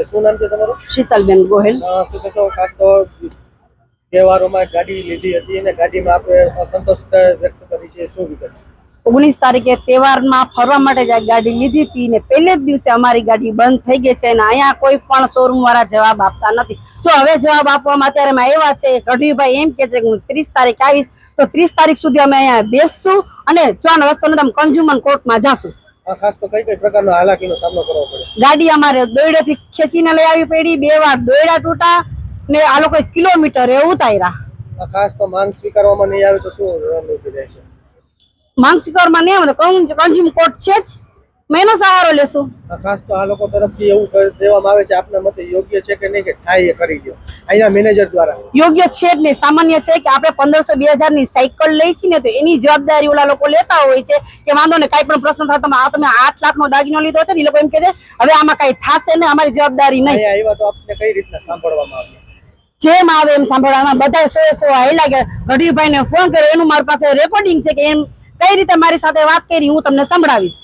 નમસ્તે શું નામ છે તમારું? શીતલબેન ગોહિલ. શું કહેશો ખાસ તો તહેવારોમાં ગાડી લીધી હતી અને ગાડીમાં આપણે અસંતોષ વ્યક્ત કરી છે. શું વિગત? ઓગણીસ તારીખે તહેવારમાં ફરવા માટે જ ગાડી લીધી હતી ને પહેલે જ દિવસે અમારી ગાડી બંધ થઈ ગઈ છે અને અહીંયા કોઈ પણ શોરૂમ વાળા જવાબ આપતા નથી. જો હવે જવાબ આપવામાં અત્યારે એવા આવ્યા છે ગઢવીભાઈ એમ કે છે કે હું ત્રીસ તારીખ આવીશ. તો ત્રીસ તારીખ સુધી અમે અહીંયા બેસશું અને જો રસ્તો નથી કન્ઝ્યુમર કોર્ટમાં જાશું. ખાસ તો કઈ કઈ પ્રકારનો હાલાકીનો સામનો કરવો પડે? ગાડી અમારે દોયડેથી ખેંચીને લઈ આવી પડી. બે વાર દોયડા તૂટા ને આ લોકો કિલોમીટર એ ઉતાર્યા. ખાસ તો માંગ સ્વીકારવામાં નહીં આવે તો શું રણનીતિ રહેશે? માનસિકમાં નહીં આવે તો કન્ઝ્યુમ કોર્ટ છે જ. મેનો સહારો લેશું. ખાસ તો આ લોકો તરફથી એવું કહી દેવામાં આવે છે આપના મતે યોગ્ય છે કે નહીં કે થાય એ કરી દો. અહીંયા મેનેજર દ્વારા. યોગ્ય છે જ નહીં. સામાન્ય છે કે આપણે પંદરસો બે હજારની સાયકલ લઈ છીએ ને તો એની જવાબદારી ઓલા લોકો લેતા હોય છે કે વાંધો ને કાંઈ પણ પ્રશ્ન થાય તમે આ તમે આઠ લાખ નો દાગીનો લીધો છે ને એ લોકો એમ કે છે હવે આમાં કઈ થશે ને અમારી જવાબદારી નહીં. આવ્યા તો આપને કઈ રીતના સાંભળવામાં આવશે જેમ આવે એમ સાંભળવામાં બધા સો સો આવેલા કે ગઢવીભાઈ ને ફોન કર્યો એનું મારી પાસે રેકોર્ડિંગ છે કે એમ કઈ રીતે મારી સાથે વાત કરી હું તમને સંભળાવીશ.